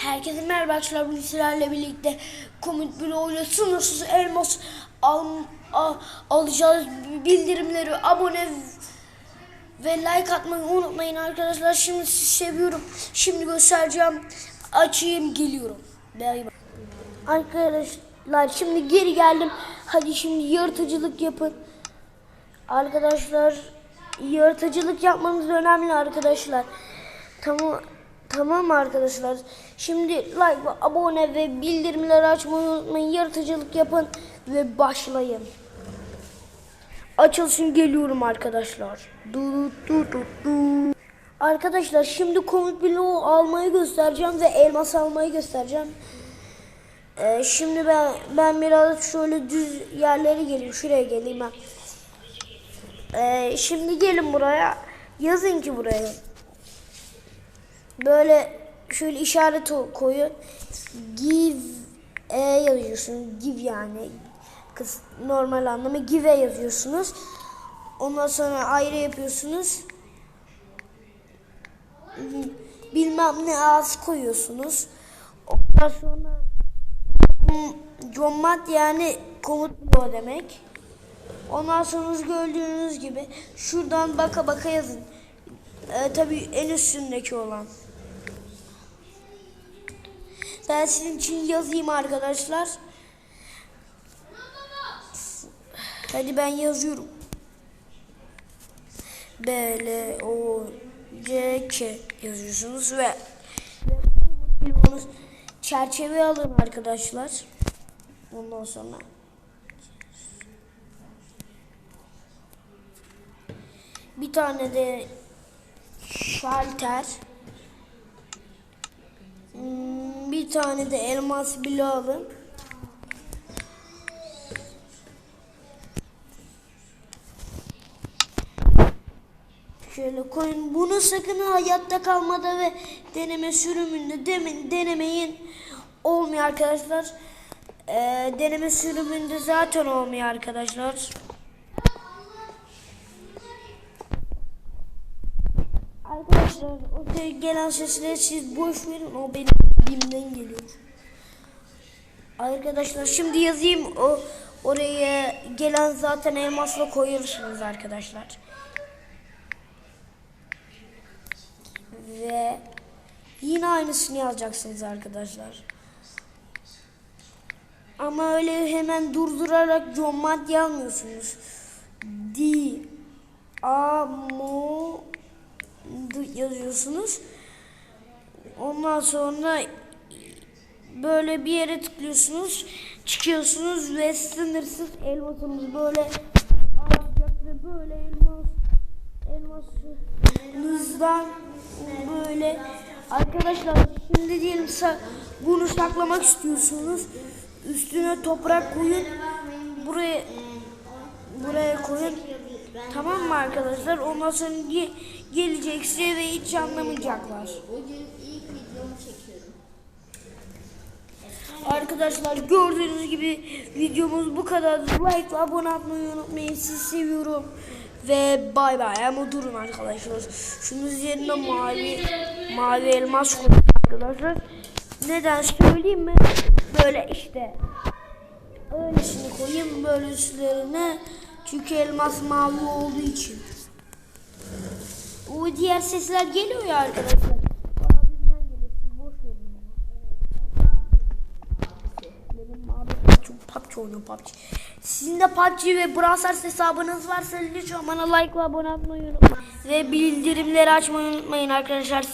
Herkese merhaba arkadaşlar. Bugün sizlerle birlikte komut bloğuyla sınırsız elmas al, a- alacağız. Bildirimleri, abone ve like atmayı unutmayın arkadaşlar. Şimdi sizi seviyorum. Şimdi göstereceğim. Açayım geliyorum. Arkadaşlar şimdi geri geldim. Hadi şimdi yırtıcılık yapın. Arkadaşlar yırtıcılık yapmamız önemli arkadaşlar. Tamam tamam arkadaşlar? Şimdi like, ve abone ve bildirimleri açmayı unutmayın. Yırtıcılık yapın ve başlayın. Açılsın geliyorum arkadaşlar. Du, du, du, du. Arkadaşlar şimdi komut bloğu almayı göstereceğim ve elmas almayı göstereceğim. Ee, şimdi ben ben biraz şöyle düz yerlere geleyim. Şuraya geleyim ben. Ee, şimdi gelin buraya. Yazın ki buraya. Böyle şöyle işaret koyun. Give e yazıyorsun. Give yani. Kız normal anlamı give yazıyorsunuz. Ondan sonra ayrı yapıyorsunuz. Bilmem ne az koyuyorsunuz. Ondan sonra hmm, commat yani komut bloğu demek. Ondan sonra gördüğünüz gibi şuradan baka baka yazın. Ee, tabii en üstündeki olan. Ben sizin için yazayım arkadaşlar. Hadi ben yazıyorum. B, L, O, C, K yazıyorsunuz ve çerçeve alın arkadaşlar. Ondan sonra bir tane de şalter bir tane de elmas bloğu alın. Şöyle koyun. Bunu sakın hayatta kalmada ve deneme sürümünde demin denemeyin. Olmuyor arkadaşlar. Ee, deneme sürümünde zaten olmuyor arkadaşlar. Arkadaşlar o gelen sesleri siz boş verin. O benim dilimden geliyor. Arkadaşlar şimdi yazayım o oraya gelen zaten elmasla koyuyorsunuz arkadaşlar. Ve yine aynısını yazacaksınız arkadaşlar. Ama öyle hemen durdurarak commat yazmıyorsunuz. Di a mo d- yazıyorsunuz. Ondan sonra böyle bir yere tıklıyorsunuz. Çıkıyorsunuz ve sınırsız elmasınız böyle artacak ve böyle elmas elmasınızdan böyle arkadaşlar şimdi diyelim bunu saklamak istiyorsunuz. Üstüne toprak koyun. Buraya buraya koyun. Tamam mı arkadaşlar? Ondan sonra ge- gelecek size ve hiç anlamayacaklar. Bugün ilk videomu çekiyorum. Arkadaşlar gördüğünüz gibi videomuz bu kadar. Like ve abone olmayı unutmayın. Sizi seviyorum. Ve bay bay. Ama durun arkadaşlar. Şunun üzerinde mavi mavi elmas koyun arkadaşlar. Neden söyleyeyim mi? Böyle işte. Öylesini koyayım böyle üstlerine. Çünkü elmas mavi olduğu için. O diğer sesler geliyor ya arkadaşlar. Bana bizden geliyor. Siz boş verin bana. Benim abi çok PUBG. Sizin de PUBG ve Brawl Stars hesabınız varsa lütfen bana like ve abone olmayı unutmayın. Ve bildirimleri açmayı unutmayın arkadaşlar.